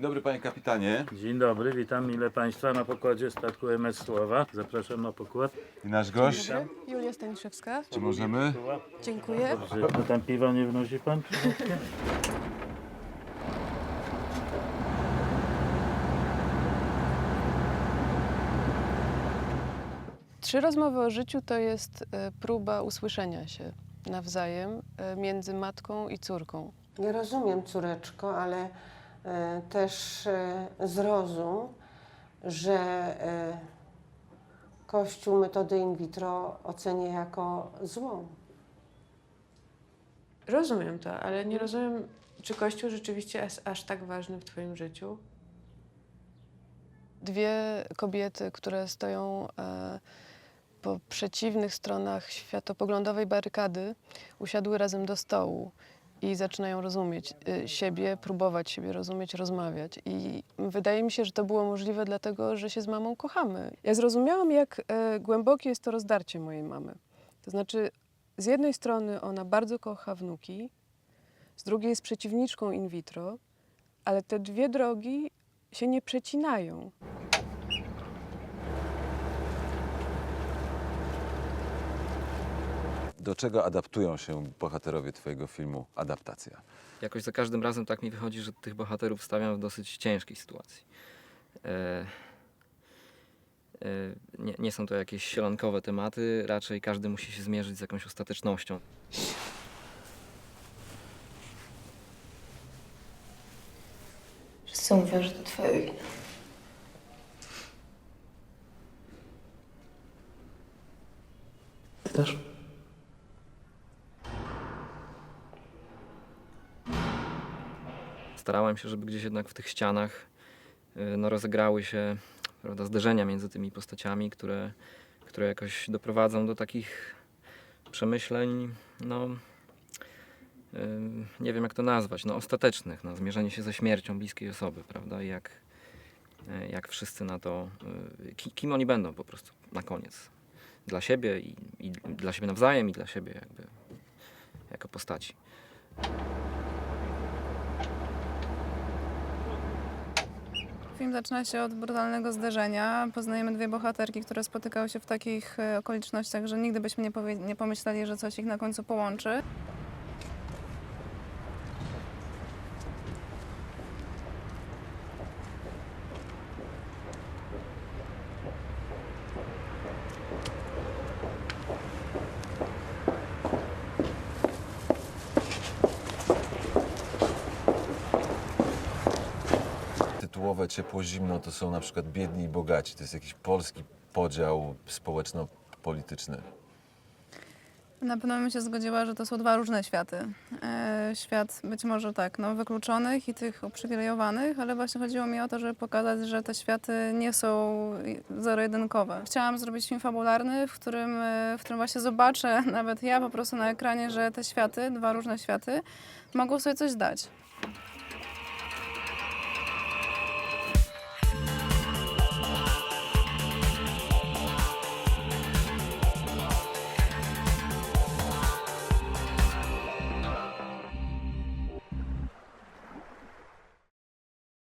Dzień dobry panie kapitanie. Dzień dobry, witam mile Państwa na pokładzie statku MS Słowa. Zapraszam na pokład. I nasz gość. Julia Staniszewska. Czy możemy? Dziękuję. Że to tam piwa nie wnosi Pan? przypadkiem? Trzy rozmowy o życiu to jest e, próba usłyszenia się nawzajem e, między matką i córką. Nie rozumiem, córeczko, ale też e, zrozum, że e, Kościół metody in vitro ocenia jako złą. Rozumiem to, ale nie rozumiem, czy Kościół rzeczywiście jest aż tak ważny w Twoim życiu? Dwie kobiety, które stoją e, po przeciwnych stronach światopoglądowej barykady, usiadły razem do stołu i zaczynają rozumieć e, siebie, próbować siebie rozumieć, rozmawiać. I wydaje mi się, że to było możliwe dlatego, że się z mamą kochamy. Ja zrozumiałam, jak e, głębokie jest to rozdarcie mojej mamy. To znaczy, z jednej strony ona bardzo kocha wnuki, z drugiej jest przeciwniczką in vitro, ale te dwie drogi się nie przecinają. Do czego adaptują się bohaterowie twojego filmu Adaptacja? Jakoś za każdym razem tak mi wychodzi, że tych bohaterów stawiam w dosyć ciężkiej sytuacji. E, e, nie, nie są to jakieś sielankowe tematy, raczej każdy musi się zmierzyć z jakąś ostatecznością. Wszyscy mówią, że to twoja wina. Też? Starałem się, żeby gdzieś jednak w tych ścianach y, no, rozegrały się prawda, zderzenia między tymi postaciami, które, które jakoś doprowadzą do takich przemyśleń, no y, nie wiem jak to nazwać, no ostatecznych, no, zmierzenie się ze śmiercią bliskiej osoby, prawda, I jak, y, jak wszyscy na to, ki- kim oni będą po prostu na koniec dla siebie i, i dla siebie nawzajem i dla siebie jakby jako postaci. Film zaczyna się od brutalnego zderzenia. Poznajemy dwie bohaterki, które spotykały się w takich e, okolicznościach, że nigdy byśmy nie, nie pomyśleli, że coś ich na końcu połączy. Tytułowe ciepło-zimno to są na przykład biedni i bogaci. To jest jakiś polski podział społeczno-polityczny. Na pewno bym się zgodziła, że to są dwa różne światy. E, świat być może tak, no, wykluczonych i tych uprzywilejowanych, ale właśnie chodziło mi o to, żeby pokazać, że te światy nie są zero-jedynkowe. Chciałam zrobić film fabularny, w którym, e, w którym właśnie zobaczę, nawet ja po prostu na ekranie, że te światy, dwa różne światy, mogą sobie coś dać.